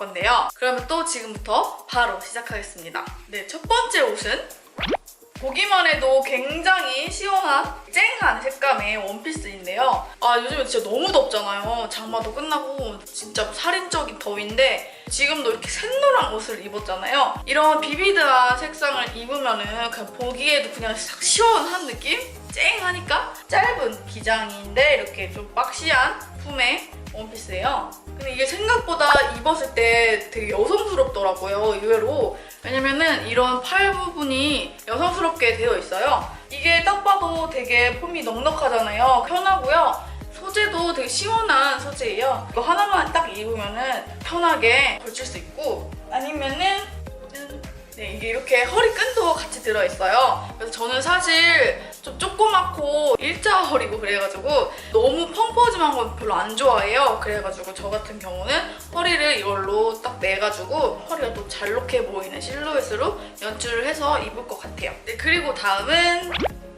건데요. 그러면 또 지금부터 바로 시작하겠습니다. 네, 첫 번째 옷은 보기만 해도 굉장히 시원한 쨍한 색감의 원피스인데요. 아 요즘에 진짜 너무 덥잖아요. 장마도 끝나고 진짜 살인적인 더위인데 지금도 이렇게 샛노란 옷을 입었잖아요. 이런 비비드한 색상을 입으면은 그냥 보기에도 그냥 싹 시원한 느낌? 쨍하니까 짧은 기장인데 이렇게 좀 박시한 품의 원피스예요. 근데 이게 생각보다 입었을 때 되게 여성스럽더라고요, 의외로. 왜냐면은 이런 팔 부분이 여성스럽게 되어 있어요. 이게 딱 봐도 되게 폼이 넉넉하잖아요. 편하고요. 소재도 되게 시원한 소재예요. 이거 하나만 딱 입으면은 편하게 걸칠 수 있고 아니면은 네, 이게 이렇게 허리끈도 같이 들어있어요. 그래서 저는 사실 좀 조그맣고 일자 허리고 그래가지고 너무 펑퍼짐한 건 별로 안 좋아해요. 그래가지고 저 같은 경우는 허리를 이걸로 딱 내가지고 허리가 또 잘록해 보이는 실루엣으로 연출을 해서 입을 것 같아요. 네, 그리고 다음은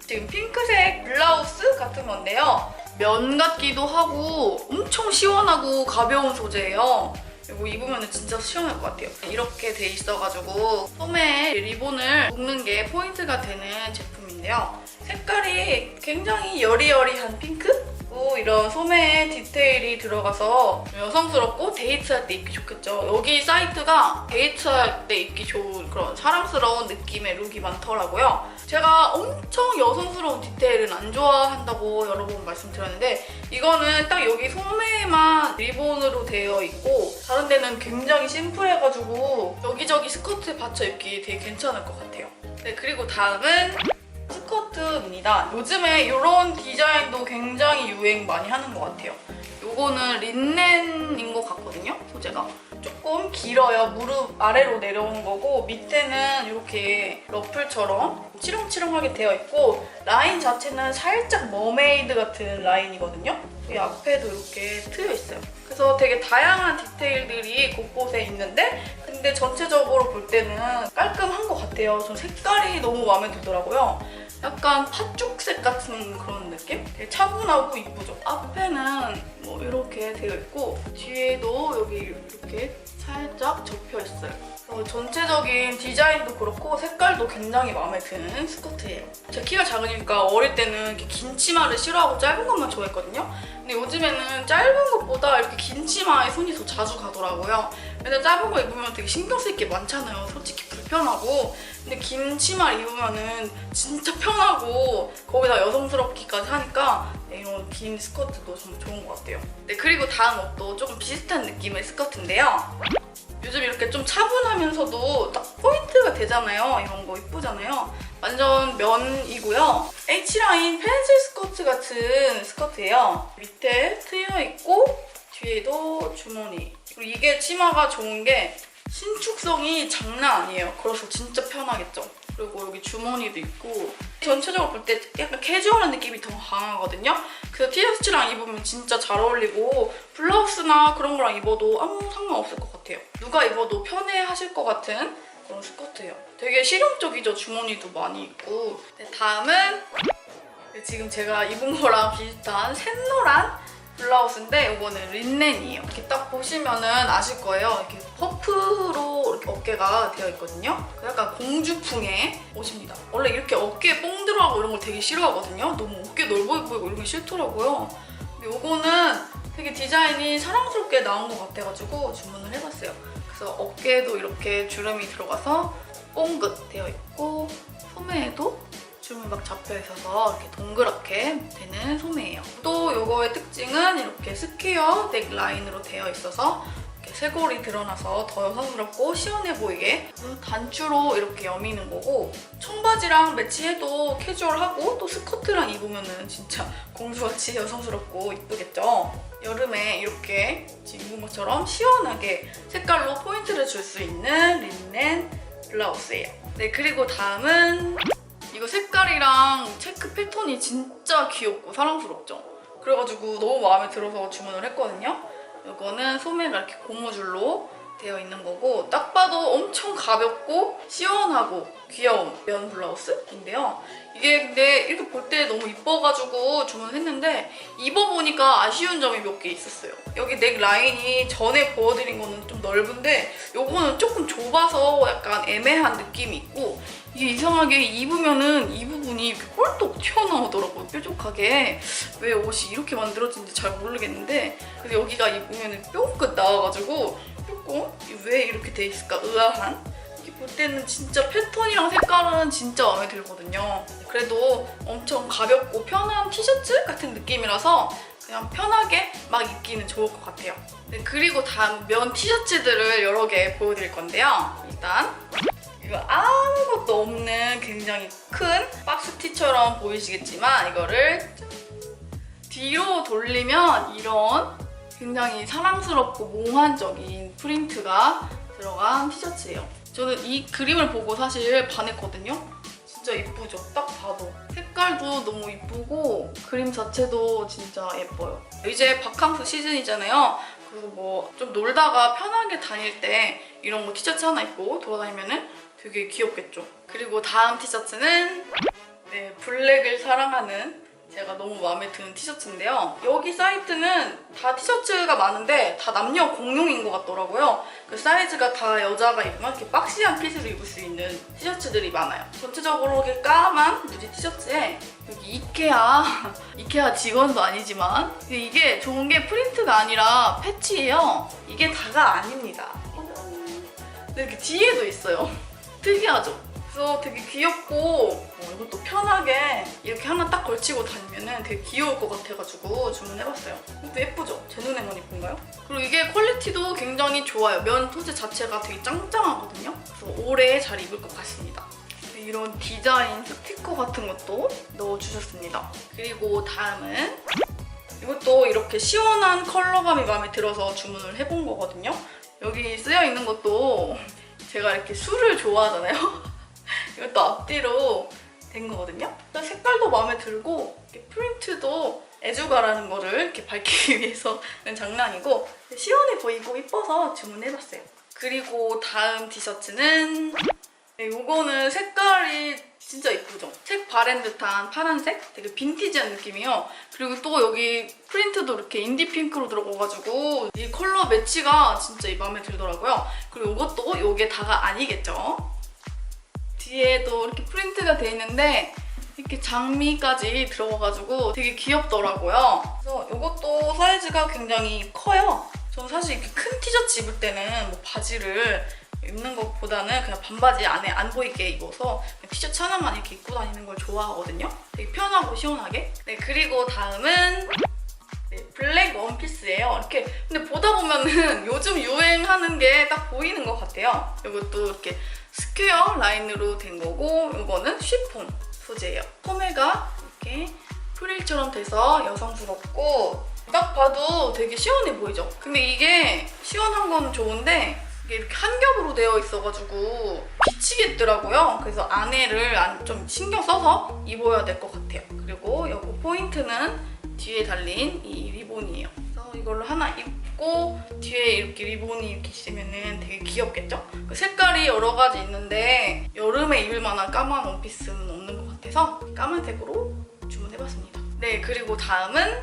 지금 핑크색 블라우스 같은 건데요. 면 같기도 하고 엄청 시원하고 가벼운 소재예요. 이거 입으면 진짜 시원할 것 같아요. 이렇게 돼 있어가지고 소매에 리본을 묶는 게 포인트가 되는 제품 인데요. 색깔이 굉장히 여리여리한 핑크? 고 이런 소매에 디테일이 들어가서 여성스럽고 데이트할 때 입기 좋겠죠. 여기 사이트가 데이트할 때 입기 좋은 그런 사랑스러운 느낌의 룩이 많더라고요. 제가 엄청 여성스러운 디테일은 안 좋아한다고 여러 번 말씀드렸는데 이거는 딱 여기 소매만 리본으로 되어 있고 다른 데는 굉장히 심플해가지고 여기저기 스커트에 받쳐 입기 되게 괜찮을 것 같아요. 네, 그리고 다음은 스커트입니다. 요즘에 이런 디자인도 굉장히 유행 많이 하는 것 같아요. 요거는 린넨인 것 같거든요, 소재가. 조금 길어요. 무릎 아래로 내려오는 거고 밑에는 이렇게 러플처럼 치렁치렁하게 되어 있고 라인 자체는 살짝 머메이드 같은 라인이거든요. 이 앞에도 이렇게 트여 있어요. 그래서 되게 다양한 디테일들이 곳곳에 있는데 근데 전체적으로 볼 때는 깔끔한 것 같아요. 전 색깔이 너무 마음에 들더라고요. 약간 팥죽색 같은 그런 느낌? 되게 차분하고 이쁘죠? 앞에는 뭐 이렇게 되어 있고 뒤에도 여기 이렇게 살짝 접혀 있어요. 어, 전체적인 디자인도 그렇고 색깔도 굉장히 마음에 드는 스커트예요. 제 키가 작으니까 어릴 때는 이렇게 긴 치마를 싫어하고 짧은 것만 좋아했거든요. 근데 요즘에는 짧은 것보다 이렇게 긴 치마에 손이 더 자주 가더라고요. 맨날 짧은 거 입으면 되게 신경 쓸 게 많잖아요. 솔직히 불편하고. 근데 긴 치마 입으면은 진짜 편하고 거기다 여성스럽기까지 하니까 네, 이런 긴 스커트도 좀 좋은 것 같아요. 네, 그리고 다음 옷도 조금 비슷한 느낌의 스커트인데요. 요즘 이렇게 좀 차분하면서도 딱 포인트가 되잖아요. 이런 거 이쁘잖아요. 완전 면이고요. H라인 펜슬 스커트 같은 스커트예요. 밑에 트여 있고 뒤에도 주머니. 그리고 이게 치마가 좋은 게 신축성이 장난 아니에요. 그래서 진짜 편하겠죠. 그리고 여기 주머니도 있고 전체적으로 볼 때 약간 캐주얼한 느낌이 더 강하거든요. 그래서 티셔츠랑 입으면 진짜 잘 어울리고 블라우스나 그런 거랑 입어도 아무 상관없을 것 같아요. 누가 입어도 편해하실 것 같은 그런 스커트예요. 되게 실용적이죠. 주머니도 많이 있고. 네, 다음은 지금 제가 입은 거랑 비슷한 샛노란 블라우스인데 이거는 린넨이에요. 이렇게 딱 보시면은 아실 거예요. 이렇게 퍼프로 이렇게 어깨가 되어 있거든요. 그 약간 공주풍의 옷입니다. 원래 이렇게 어깨에 뽕 들어가고 이런 걸 되게 싫어하거든요. 너무 어깨 넓어 보이고 이런 게 싫더라고요. 근데 이거는 되게 디자인이 사랑스럽게 나온 것 같아가지고 주문을 해봤어요. 그래서 어깨에도 이렇게 주름이 들어가서 뽕긋 되어 있고 소매에도 주름이 막 잡혀 있어서 이렇게 동그랗게 되는 소매예요. 또 이거의 특징은 이렇게 스퀘어 넥 라인으로 되어 있어서 이렇게 쇄골이 드러나서 더 여성스럽고 시원해 보이게 단추로 이렇게 여미는 거고 청바지랑 매치해도 캐주얼하고 또 스커트랑 입으면은 진짜 공주같이 여성스럽고 이쁘겠죠? 여름에 이렇게 지금 입은 것처럼 시원하게 색깔로 포인트를 줄 수 있는 린넨 블라우스예요. 네, 그리고 다음은 이거 색깔이랑 체크 패턴이 진짜 귀엽고 사랑스럽죠? 그래가지고 너무 마음에 들어서 주문을 했거든요. 이거는 소매가 이렇게 고무줄로 되어 있는 거고 딱 봐도 엄청 가볍고 시원하고 귀여운 면 블라우스인데요. 이게 근데 이렇게 볼 때 너무 이뻐가지고 주문했는데 입어보니까 아쉬운 점이 몇 개 있었어요. 여기 넥 라인이 전에 보여드린 거는 좀 넓은데 요거는 조금 좁아서 약간 애매한 느낌이 있고 이게 이상하게 입으면은 이 부분이 꼴떡 튀어나오더라고요. 뾰족하게. 왜 옷이 이렇게 만들어진지 잘 모르겠는데 그래서 여기가 입으면 뿅끝 나와가지고 조금 왜 이렇게 돼 있을까 의아한 이렇게 볼 때는 진짜 패턴이랑 색깔은 진짜 마음에 들거든요. 그래도 엄청 가볍고 편한 티셔츠 같은 느낌이라서 그냥 편하게 막 입기는 좋을 것 같아요. 네, 그리고 다음 면 티셔츠들을 여러 개 보여드릴 건데요. 일단 이거 아무것도 없는 굉장히 큰 박스 티처럼 보이시겠지만 이거를 짠! 뒤로 돌리면 이런 굉장히 사랑스럽고 몽환적인 프린트가 들어간 티셔츠예요. 저는 이 그림을 보고 사실 반했거든요. 진짜 예쁘죠? 딱 봐도. 색깔도 너무 예쁘고 그림 자체도 진짜 예뻐요. 이제 바캉스 시즌이잖아요. 그래서 뭐 좀 놀다가 편하게 다닐 때 이런 거 티셔츠 하나 입고 돌아다니면은 되게 귀엽겠죠. 그리고 다음 티셔츠는 네, 블랙을 사랑하는 제가 너무 마음에 드는 티셔츠인데요. 여기 사이트는 다 티셔츠가 많은데 다 남녀 공용인 것 같더라고요. 그 사이즈가 다 여자가 입으면 이렇게 박시한 핏으로 입을 수 있는 티셔츠들이 많아요. 전체적으로 이렇게 까만 무지 티셔츠에 여기 이케아, 이케아 직원도 아니지만 이게 좋은 게 프린트가 아니라 패치예요. 이게 다가 아닙니다. 근데 이렇게 뒤에도 있어요. 특이하죠? 그래서 되게 귀엽고 어, 이것도 편하게 이렇게 하나 딱 걸치고 다니면 되게 귀여울 것 같아가지고 주문해봤어요. 이것도 예쁘죠? 제 눈에만 예쁜가요? 그리고 이게 퀄리티도 굉장히 좋아요. 면 소재 자체가 되게 짱짱하거든요. 그래서 오래 잘 입을 것 같습니다. 이런 디자인 스티커 같은 것도 넣어주셨습니다. 그리고 다음은 이것도 이렇게 시원한 컬러감이 마음에 들어서 주문을 해본 거거든요. 여기 쓰여 있는 것도 제가 이렇게 술을 좋아하잖아요. 이것도 앞뒤로 된 거거든요. 색깔도 마음에 들고 프린트도 애주가라는 거를 이렇게 밝히기 위해서는 장난이고 시원해 보이고 이뻐서 주문해봤어요. 그리고 다음 티셔츠는 네, 이거는 색깔이 진짜 이쁘죠? 책 바랜 듯한 파란색? 되게 빈티지한 느낌이에요. 그리고 또 여기 프린트도 이렇게 인디 핑크로 들어가가지고 이 컬러 매치가 진짜 마음에 들더라고요. 그리고 이것도 이게 다가 아니겠죠? 뒤에도 이렇게 프린트가 돼 있는데 이렇게 장미까지 들어가가지고 되게 귀엽더라고요. 그래서 이것도 사이즈가 굉장히 커요. 저는 사실 이렇게 큰 티셔츠 입을 때는 뭐 바지를 입는 것보다는 그냥 반바지 안에 안 보이게 입어서 티셔츠 하나만 이렇게 입고 다니는 걸 좋아하거든요. 되게 편하고 시원하게. 네, 그리고 다음은 네, 블랙 원피스예요. 이렇게 근데 보다 보면은 요즘 유행하는 게 딱 보이는 것 같아요. 이것도 이렇게 스퀘어 라인으로 된 거고 이거는 쉬폰 소재예요. 소매가 이렇게 프릴처럼 돼서 여성스럽고 딱 봐도 되게 시원해 보이죠? 근데 이게 시원한 건 좋은데 이게 이렇게 한 겹으로 되어 있어가지고 비치겠더라고요. 그래서 안에를 안- 좀 신경 써서 입어야 될 것 같아요. 그리고 여기 포인트는 뒤에 달린 이 리본이에요. 그래서 이걸로 하나 입고 뒤에 이렇게 리본이 이렇게 있으면은 되게 귀엽겠죠? 그 색깔이 여러 가지 있는데 여름에 입을 만한 까만 원피스는 없는 것 같아서 까만색으로 주문해봤습니다. 네, 그리고 다음은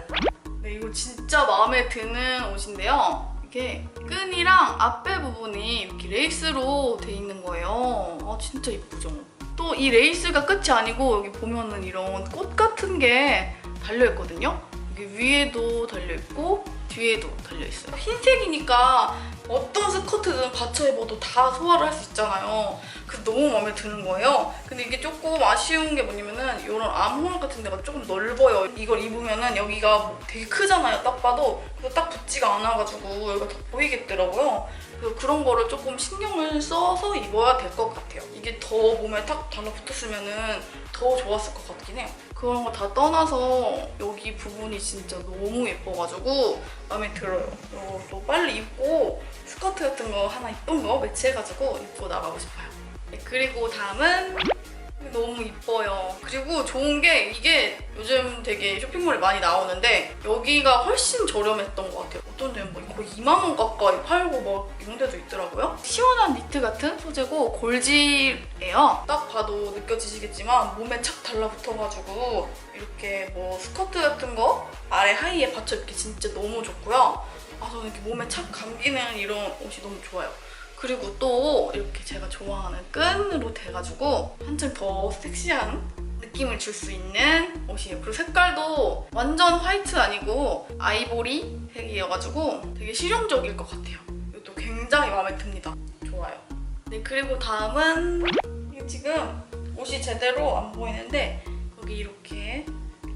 네, 이거 진짜 마음에 드는 옷인데요. 이게 끈이랑 앞에 부분이 이렇게 레이스로 돼 있는 거예요. 아, 진짜 예쁘죠? 또 이 레이스가 끝이 아니고 여기 보면은 이런 꽃 같은 게 달려있거든요. 여기 위에도 달려있고 뒤에도 달려있어요. 흰색이니까 어떤 스커트든 받쳐 입어도 다 소화를 할 수 있잖아요. 그래서 너무 마음에 드는 거예요. 근데 이게 조금 아쉬운 게 뭐냐면은 이런 암홀 같은 데가 조금 넓어요. 이걸 입으면은 여기가 뭐 되게 크잖아요. 딱 봐도. 그래서 딱 붙지가 않아가지고 여기가 다 보이겠더라고요. 그래서 그런 거를 조금 신경을 써서 입어야 될 것 같아요. 이게 더 몸에 탁 달라붙었으면은 더 좋았을 것 같긴 해요. 그런 거 다 떠나서 여기 부분이 진짜 너무 예뻐가지고 마음에 들어요. 이것도 빨리 입고 스커트 같은 거 하나 이쁜 거 매치해가지고 입고 나가고 싶어요. 네, 그리고 다음은 너무 이뻐요. 그리고 좋은 게 이게 요즘 되게 쇼핑몰에 많이 나오는데 여기가 훨씬 저렴했던 것 같아요. 어떤 데는 뭐 거의 2만 원 가까이 팔고 막 이런 데도 있더라고요. 시원한 니트 같은 소재고 골질이에요. 딱 봐도 느껴지시겠지만 몸에 착 달라붙어가지고 이렇게 뭐 스커트 같은 거 아래 하의에 받쳐 입기 진짜 너무 좋고요. 아 저는 이렇게 몸에 착 감기는 이런 옷이 너무 좋아요. 그리고 또 이렇게 제가 좋아하는 끈으로 돼가지고 한층 더 섹시한 느낌을 줄 수 있는 옷이에요. 그리고 색깔도 완전 화이트 아니고 아이보리 색이어가지고 되게 실용적일 것 같아요. 이것도 굉장히 마음에 듭니다. 좋아요. 네, 그리고 다음은 지금 옷이 제대로 안 보이는데 여기 이렇게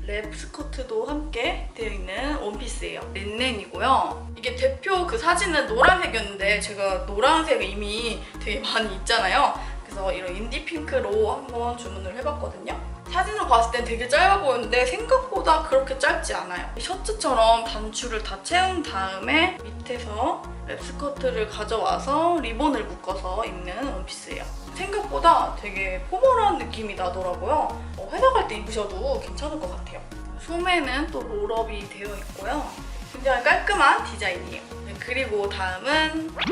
랩 스커트도 함께 되어 있는 원피스예요. 린넨이고요. 이게 대표 그 사진은 노란색이었는데 제가 노란색이 이미 되게 많이 있잖아요. 그래서 이런 인디 핑크로 한번 주문을 해봤거든요. 사진으로 봤을 땐 되게 짧아 보였는데 생각보다 그렇게 짧지 않아요. 셔츠처럼 단추를 다 채운 다음에 밑에서 랩 스커트를 가져와서 리본을 묶어서 입는 원피스예요. 생각보다 되게 포멀한 느낌이 나더라고요. 어, 회사 갈 때 입으셔도 괜찮을 것 같아요. 소매는 또 롤업이 되어 있고요. 굉장히 깔끔한 디자인이에요. 네, 그리고 다음은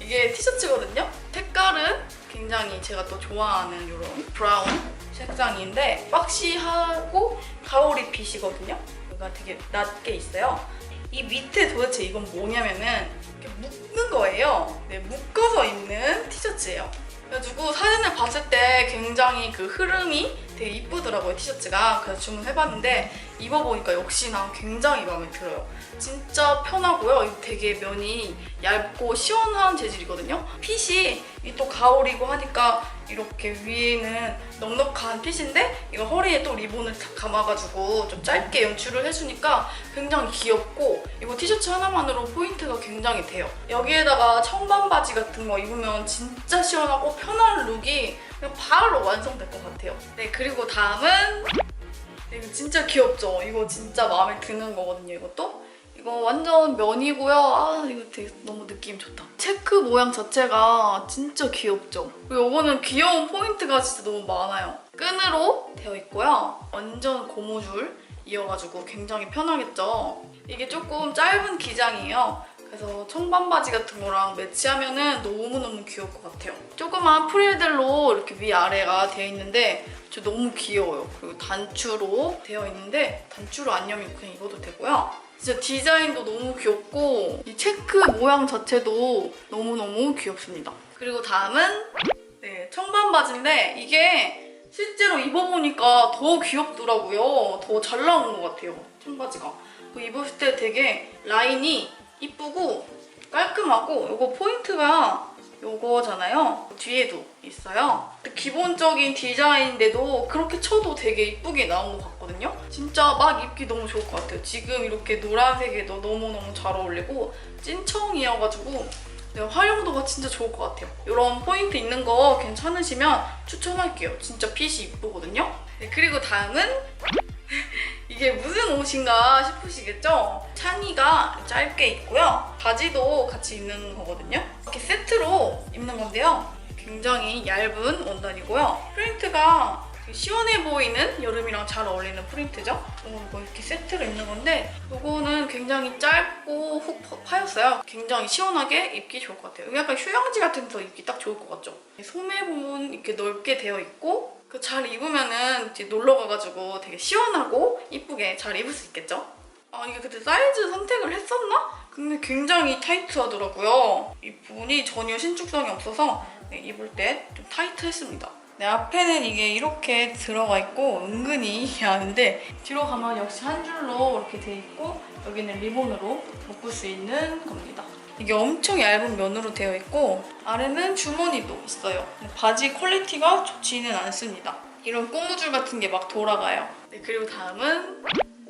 이게 티셔츠거든요. 색깔은 굉장히 제가 또 좋아하는 이런 브라운 색상인데 박시하고 가오리 핏이거든요. 여기가 되게 낮게 있어요. 이 밑에 도대체 이건 뭐냐면은 이렇게 묶는 거예요. 네, 묶어서 입는 티셔츠예요. 그래가지고 사진을 봤을 때 굉장히 그 흐름이 되게 이쁘더라고요 티셔츠가 그래서 주문해봤는데 입어보니까 역시나 굉장히 마음에 들어요 진짜 편하고요. 되게 면이 얇고 시원한 재질이거든요. 핏이 이또 가오리고 하니까 이렇게 위에는 넉넉한 핏인데 이거 허리에 또 리본을 탁 감아가지고 좀 짧게 연출을 해주니까 굉장히 귀엽고 이거 티셔츠 하나만으로 포인트가 굉장히 돼요. 여기에다가 청반 바지 같은 거 입으면 진짜 시원하고 편한 룩이 그냥 바로 완성될 것 같아요. 네 그리고 다음은 네, 이거 진짜 귀엽죠? 이거 진짜 마음에 드는 거거든요 이것도 이거 완전 면이고요. 아 이거 되게 너무 느낌 좋다. 체크 모양 자체가 진짜 귀엽죠. 그리고 이거는 귀여운 포인트가 진짜 너무 많아요. 끈으로 되어 있고요. 완전 고무줄 이어가지고 굉장히 편하겠죠. 이게 조금 짧은 기장이에요. 그래서 청반 바지 같은 거랑 매치하면 은 너무너무 귀여울 것 같아요. 조그만 프릴들로 이렇게 위아래가 되어 있는데 저 너무 귀여워요. 그리고 단추로 되어 있는데 단추로 안 여면 그냥 입어도 되고요. 진짜 디자인도 너무 귀엽고 이 체크 모양 자체도 너무너무 귀엽습니다. 그리고 다음은 네, 청반 바지인데 이게 실제로 입어보니까 더 귀엽더라고요. 더 잘 나온 것 같아요. 청바지가. 그 입었을 때 되게 라인이 이쁘고 깔끔하고 이거 포인트가 요거잖아요. 뒤에도 있어요. 기본적인 디자인인데도 그렇게 쳐도 되게 이쁘게 나온 것 같거든요. 진짜 막 입기 너무 좋을 것 같아요. 지금 이렇게 노란색에도 너무너무 잘 어울리고 찐청이어가지고 네, 활용도가 진짜 좋을 것 같아요. 이런 포인트 있는 거 괜찮으시면 추천할게요. 진짜 핏이 이쁘거든요. 네, 그리고 다음은 이게 무슨 옷인가 싶으시겠죠? 창의가 짧게 있고요. 바지도 같이 입는 거거든요. 이렇게 입는 건데요. 굉장히 얇은 원단이고요. 프린트가 시원해 보이는 여름이랑 잘 어울리는 프린트죠? 이거 이렇게 세트로 입는 건데 이거는 굉장히 짧고 훅 파였어요. 굉장히 시원하게 입기 좋을 것 같아요. 약간 휴양지 같은 데서 입기 딱 좋을 것 같죠? 소매 부분 이렇게 넓게 되어 있고 그 잘 입으면은 이제 놀러 가가지고 되게 시원하고 이쁘게 잘 입을 수 있겠죠? 아 이게 그때 사이즈 선택을 했었나? 근데 굉장히 타이트하더라고요. 이 부분이 전혀 신축성이 없어서 네, 입을 때 좀 타이트했습니다. 네, 앞에는 이게 이렇게 들어가 있고 은근히 야한데 뒤로 가면 역시 한 줄로 이렇게 돼 있고 여기는 리본으로 묶을 수 있는 겁니다. 이게 엄청 얇은 면으로 되어 있고 아래는 주머니도 있어요. 바지 퀄리티가 좋지는 않습니다. 이런 고무줄 같은 게 막 돌아가요. 네, 그리고 다음은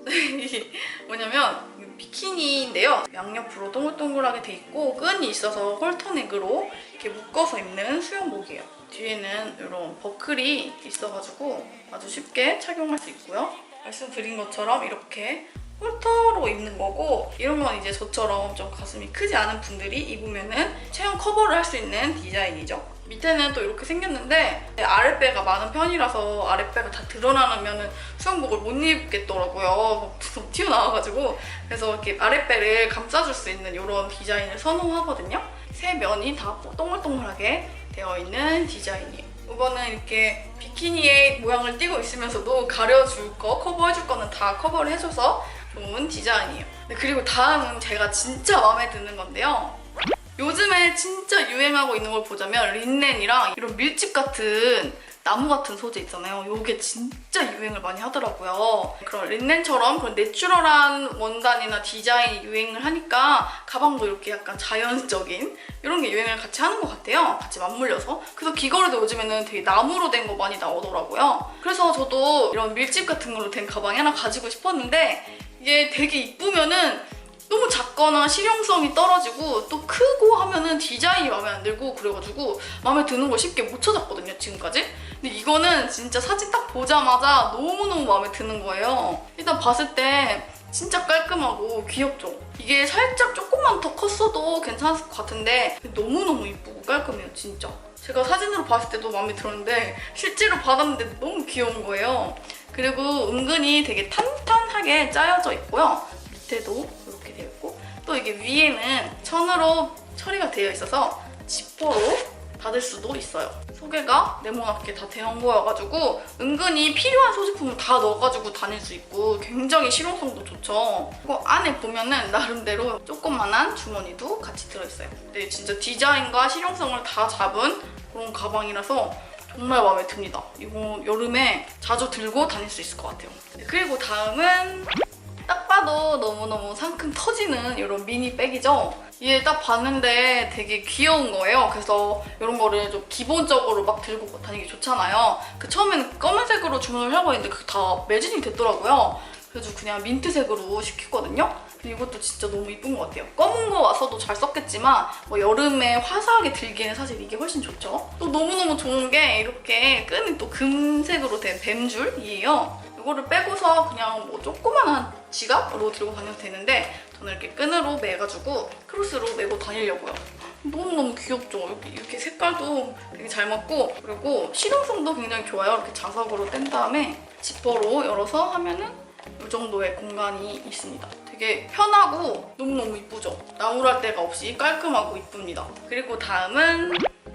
뭐냐면 비키니인데요. 양옆으로 동글동글하게 돼 있고 끈이 있어서 홀터넥으로 이렇게 묶어서 입는 수영복이에요. 뒤에는 이런 버클이 있어가지고 아주 쉽게 착용할 수 있고요. 말씀드린 것처럼 이렇게 홀터로 입는 거고 이런 건 이제 저처럼 좀 가슴이 크지 않은 분들이 입으면은 체형 커버를 할 수 있는 디자인이죠. 밑에는 또 이렇게 생겼는데 아랫배가 많은 편이라서 아랫배가 다 드러나면은 수영복을 못 입겠더라고요. 좀 튀어나와가지고 그래서 이렇게 아랫배를 감싸줄 수 있는 이런 디자인을 선호하거든요. 세 면이 다 동글동글하게 되어 있는 디자인이에요. 이거는 이렇게 비키니의 모양을 띠고 있으면서도 가려줄 거, 커버해줄 거는 다 커버를 해줘서 좋은 디자인이에요. 네, 그리고 다음은 제가 진짜 마음에 드는 건데요. 요즘에 진짜 유행하고 있는 걸 보자면 린넨이랑 이런 밀집 같은 나무 같은 소재 있잖아요. 요게 진짜 유행을 많이 하더라고요. 그런 린넨처럼 그런 내추럴한 원단이나 디자인이 유행을 하니까 가방도 이렇게 약간 자연적인 이런 게 유행을 같이 하는 것 같아요. 같이 맞물려서. 그래서 귀걸이도 요즘에는 되게 나무로 된 거 많이 나오더라고요. 그래서 저도 이런 밀집 같은 걸로 된 가방이 하나 가지고 싶었는데 이게 되게 이쁘면은 너무 작거나 실용성이 떨어지고 또 크고 하면은 디자인이 마음에 안 들고 그래가지고 마음에 드는 걸 쉽게 못 찾았거든요 지금까지. 근데 이거는 진짜 사진 딱 보자마자 너무너무 마음에 드는 거예요. 일단 봤을 때 진짜 깔끔하고 귀엽죠? 이게 살짝 조금만 더 컸어도 괜찮을 것 같은데 너무너무 이쁘고 깔끔해요 진짜. 제가 사진으로 봤을 때도 마음에 들었는데 실제로 받았는데 너무 귀여운 거예요. 그리고 은근히 되게 탄탄하게 짜여져 있고요. 밑에도 또 이게 위에는 천으로 처리가 되어 있어서 지퍼로 닫을 수도 있어요. 소개가 네모나게 다 되어 거여가지고 은근히 필요한 소지품을 다 넣어가지고 다닐 수 있고 굉장히 실용성도 좋죠. 그리고 안에 보면은 나름대로 조그만한 주머니도 같이 들어있어요. 근데 진짜 디자인과 실용성을 다 잡은 그런 가방이라서 정말 마음에 듭니다. 이거 여름에 자주 들고 다닐 수 있을 것 같아요. 네, 그리고 다음은 딱 봐도 너무너무 상큼 터지는 이런 미니 백이죠. 얘 딱 봤는데 되게 귀여운 거예요. 그래서 이런 거를 좀 기본적으로 막 들고 다니기 좋잖아요. 그 처음에는 검은색으로 주문을 하고 있는데 그게 다 매진이 됐더라고요. 그래서 그냥 민트색으로 시켰거든요. 이것도 진짜 너무 이쁜 것 같아요. 검은 거 와서도 잘 썼겠지만 뭐 여름에 화사하게 들기에는 사실 이게 훨씬 좋죠. 또 너무너무 좋은 게 이렇게 끈이 또 금색으로 된 뱀줄이에요. 이거를 빼고서 그냥 뭐 조그만한 지갑으로 들고 다녀도 되는데 저는 이렇게 끈으로 매가지고 크로스로 매고 다니려고요. 너무너무 귀엽죠? 이렇게, 이렇게 색깔도 되게 잘 맞고 그리고 실용성도 굉장히 좋아요. 이렇게 자석으로 뗀 다음에 지퍼로 열어서 하면은 이 정도의 공간이 있습니다. 되게 편하고 너무너무 이쁘죠? 나무랄 데가 없이 깔끔하고 이쁩니다. 그리고 다음은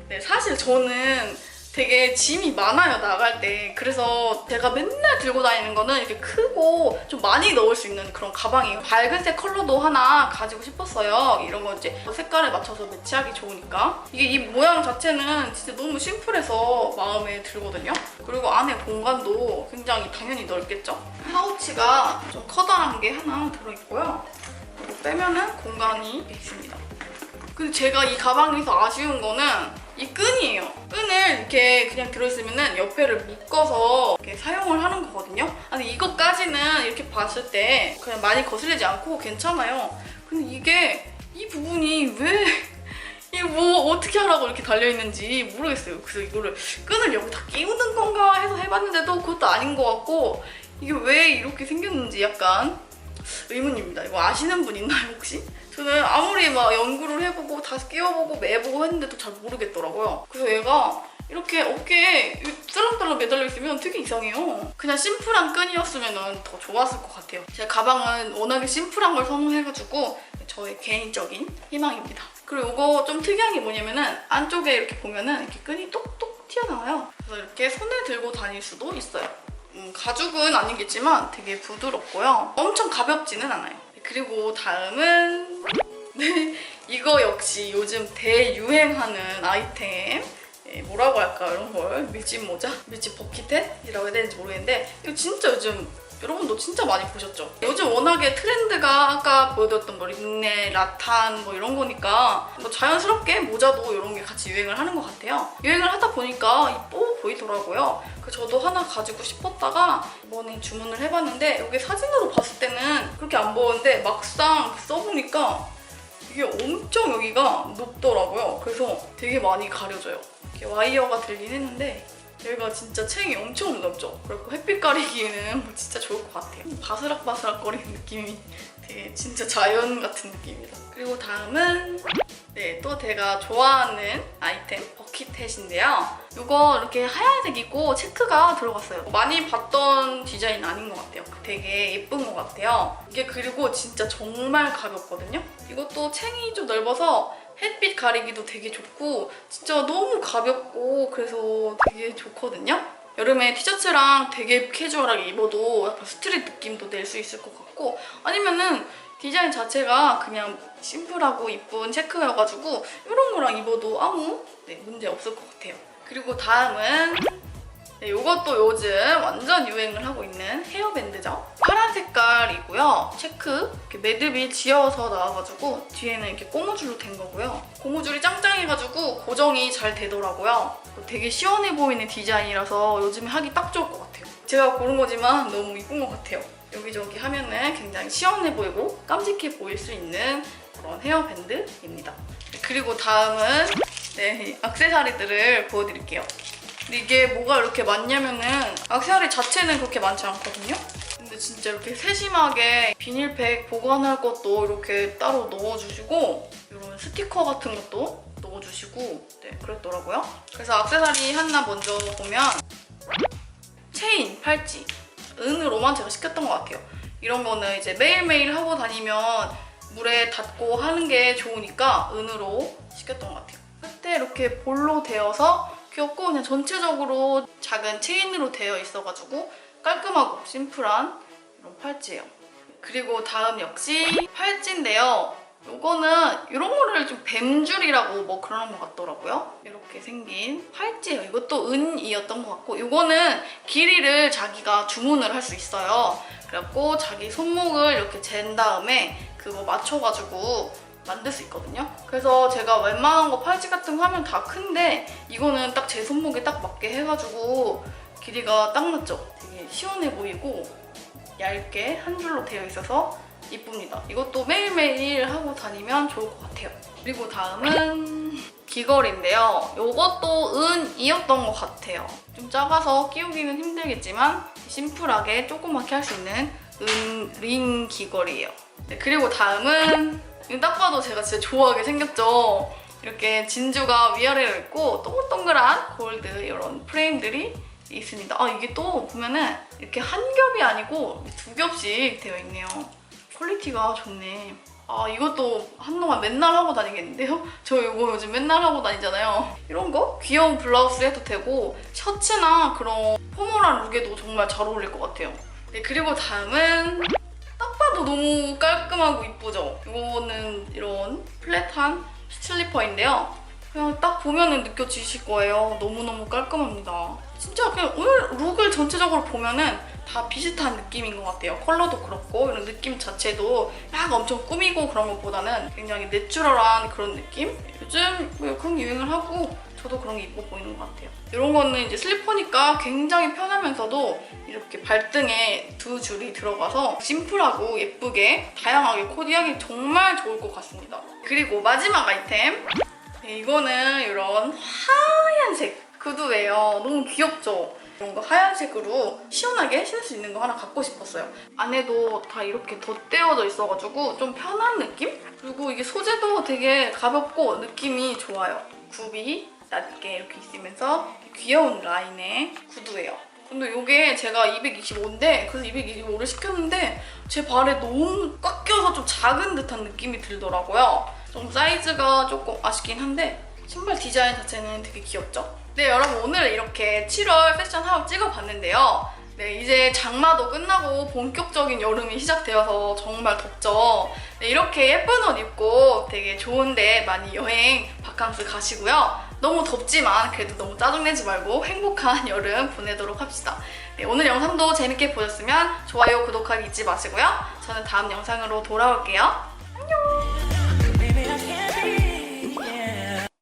네, 사실 저는 되게 짐이 많아요 나갈 때. 그래서 제가 맨날 들고 다니는 거는 이렇게 크고 좀 많이 넣을 수 있는 그런 가방이에요 밝은색 컬러도 하나 가지고 싶었어요. 이런 거 이제 색깔에 맞춰서 매치하기 좋으니까. 이게 이 모양 자체는 진짜 너무 심플해서 마음에 들거든요. 그리고 안에 공간도 굉장히 당연히 넓겠죠? 파우치가 좀 커다란 게 하나 들어있고요. 빼면은 공간이 있습니다 근데 제가 이 가방에서 아쉬운 거는 이 끈이에요. 끈을 이렇게 그냥 들어있으면은 옆에를 묶어서 이렇게 사용을 하는 거거든요. 아니 이것까지는 이렇게 봤을 때 그냥 많이 거슬리지 않고 괜찮아요. 근데 이게 이 부분이 왜 이거 뭐 어떻게 하라고 이렇게 달려있는지 모르겠어요. 그래서 이거를 끈을 여기 다 끼우는 건가 해서 해봤는데도 그것도 아닌 것 같고 이게 왜 이렇게 생겼는지 약간 의문입니다. 이거 아시는 분 있나요 혹시? 저는 아무리 막 연구를 해보고 다시 끼워보고 매보고 했는데도 잘 모르겠더라고요. 그래서 얘가 이렇게 어깨에 쓰렁쓰렁 매달려 있으면 되게 이상해요. 그냥 심플한 끈이었으면 더 좋았을 것 같아요. 제 가방은 워낙에 심플한 걸 선호해가지고 저의 개인적인 희망입니다. 그리고 이거 좀 특이한 게 뭐냐면은 안쪽에 이렇게 보면은 이렇게 끈이 똑똑 튀어나와요. 그래서 이렇게 손에 들고 다닐 수도 있어요. 음, 가죽은 아니겠지만 되게 부드럽고요. 엄청 가볍지는 않아요. 그리고 다음은 네, 이거 역시 요즘 대유행하는 아이템 예, 뭐라고 할까 이런 걸 밀짚 모자? 밀짚 버킷햇이라고 해야 되는지 모르겠는데 이거 진짜 요즘 여러분도 진짜 많이 보셨죠? 요즘 워낙에 트렌드가 아까 보여드렸던 뭐 린네, 라탄 뭐 이런 거니까 뭐 자연스럽게 모자도 이런 게 같이 유행을 하는 것 같아요. 유행을 하다 보니까 이뻐 보이더라고요. 저도 하나 가지고 싶었다가 이번에 주문을 해봤는데 여기 사진으로 봤을 때는 그렇게 안 보였는데 막상 써보니까 이게 엄청 여기가 높더라고요. 그래서 되게 많이 가려져요. 이렇게 와이어가 들긴 했는데 얘가 진짜 챙이 엄청 무겁죠? 그리고 햇빛 가리기에는 뭐 진짜 좋을 것 같아요. 바스락바스락 거리는 느낌이 되게 진짜 자연 같은 느낌입니다. 그리고 다음은 네, 또 제가 좋아하는 아이템 버킷햇인데요. 이거 이렇게 하얀색이고 체크가 들어갔어요. 많이 봤던 디자인 아닌 것 같아요. 되게 예쁜 것 같아요. 이게 그리고 진짜 정말 가볍거든요. 이것도 챙이 좀 넓어서 햇빛 가리기도 되게 좋고 진짜 너무 가볍고 그래서 되게 좋거든요. 여름에 티셔츠랑 되게 캐주얼하게 입어도 약간 스트릿 느낌도 낼 수 있을 것 같고 아니면은 디자인 자체가 그냥 심플하고 이쁜 체크여가지고 이런 거랑 입어도 아무 네, 문제 없을 것 같아요. 그리고 다음은 네, 이것도 요즘 완전 유행을 하고 있는 헤어밴드죠. 파란 색깔이고요. 체크 이렇게 매듭이 지어서 나와가지고 뒤에는 이렇게 고무줄로 된 거고요. 고무줄이 짱짱해가지고 고정이 잘 되더라고요. 되게 시원해 보이는 디자인이라서 요즘에 하기 딱 좋을 것 같아요. 제가 고른 거지만 너무 이쁜 것 같아요. 여기저기 하면은 굉장히 시원해 보이고 깜찍해 보일 수 있는 그런 헤어밴드입니다. 그리고 다음은 네, 악세사리들을 보여드릴게요. 이게 뭐가 이렇게 많냐면은 악세사리 자체는 그렇게 많지 않거든요. 근데 진짜 이렇게 세심하게 비닐팩 보관할 것도 이렇게 따로 넣어주시고 이런 스티커 같은 것도 넣어주시고 네 그랬더라고요. 그래서 악세사리 하나 먼저 보면 체인, 팔찌, 은으로만 제가 시켰던 것 같아요. 이런 거는 이제 매일매일 하고 다니면 물에 닿고 하는 게 좋으니까 은으로 시켰던 것 같아요. 끝에 이렇게 볼로 되어서 귀엽고 그냥 전체적으로 작은 체인으로 되어 있어가지고 깔끔하고 심플한 이런 팔찌예요. 그리고 다음 역시 팔찌인데요. 요거는 이런 거를 좀 뱀줄이라고 뭐 그러는 것 같더라고요. 이렇게 생긴 팔찌예요. 이것도 은이었던 것 같고 이거는 길이를 자기가 주문을 할 수 있어요. 그래갖고 자기 손목을 이렇게 잰 다음에 그거 맞춰가지고 만들 수 있거든요. 그래서 제가 웬만한 거 팔찌 같은 거 하면 다 큰데 이거는 딱 제 손목에 딱 맞게 해가지고 길이가 딱 맞죠? 되게 시원해 보이고 얇게 한 줄로 되어 있어서 이쁩니다. 이것도 매일매일 하고 다니면 좋을 것 같아요. 그리고 다음은 귀걸이인데요. 이것도 은이었던 것 같아요. 좀 작아서 끼우기는 힘들겠지만 심플하게 조그맣게 할 수 있는 은 링 귀걸이에요. 네, 그리고 다음은 딱 봐도 제가 진짜 좋아하게 생겼죠. 이렇게 진주가 위아래로 있고 동글동글한 골드 이런 프레임들이 있습니다. 아 이게 또 보면은 이렇게 한 겹이 아니고 두 겹씩 되어 있네요. 퀄리티가 좋네. 아 이것도 한동안 맨날 하고 다니겠는데요? 저 이거 요즘 맨날 하고 다니잖아요. 이런 거 귀여운 블라우스 해도 되고 셔츠나 그런 포멀한 룩에도 정말 잘 어울릴 것 같아요. 네 그리고 다음은 딱 봐도 너무 깔끔하고 이쁘죠? 이거는 이런 플랫한 슬리퍼인데요. 그냥 딱 보면은 느껴지실 거예요. 너무너무 깔끔합니다. 진짜 그냥 오늘 룩을 전체적으로 보면은 다 비슷한 느낌인 것 같아요. 컬러도 그렇고 이런 느낌 자체도 막 엄청 꾸미고 그런 것보다는 굉장히 내추럴한 그런 느낌? 요즘 뭐 그런 게 유행을 하고 저도 그런 게 이뻐 보이는 것 같아요. 이런 거는 이제 슬리퍼니까 굉장히 편하면서도 이렇게 발등에 두 줄이 들어가서 심플하고 예쁘게 다양하게 코디하기 정말 좋을 것 같습니다. 그리고 마지막 아이템 네, 이거는 이런 하얀색 구두예요. 너무 귀엽죠? 거 하얀색으로 시원하게 신을 수 있는 거 하나 갖고 싶었어요. 안에도 다 이렇게 덧대어져 있어가지고 좀 편한 느낌? 그리고 이게 소재도 되게 가볍고 느낌이 좋아요. 굽이 낮게 이렇게 있으면서 귀여운 라인의 구두예요. 근데 이게 제가 225인데 그래서 225를 시켰는데 제 발에 너무 꽉 껴서 좀 작은 듯한 느낌이 들더라고요. 좀 사이즈가 조금 아쉽긴 한데 신발 디자인 자체는 되게 귀엽죠? 네 여러분 오늘 이렇게 7월 패션 하울 찍어봤는데요. 네 이제 장마도 끝나고 본격적인 여름이 시작되어서 정말 덥죠. 네, 이렇게 예쁜 옷 입고 되게 좋은데 많이 여행 바캉스 가시고요. 너무 덥지만 그래도 너무 짜증내지 말고 행복한 여름 보내도록 합시다. 네, 오늘 영상도 재밌게 보셨으면 좋아요, 구독하기 잊지 마시고요. 저는 다음 영상으로 돌아올게요.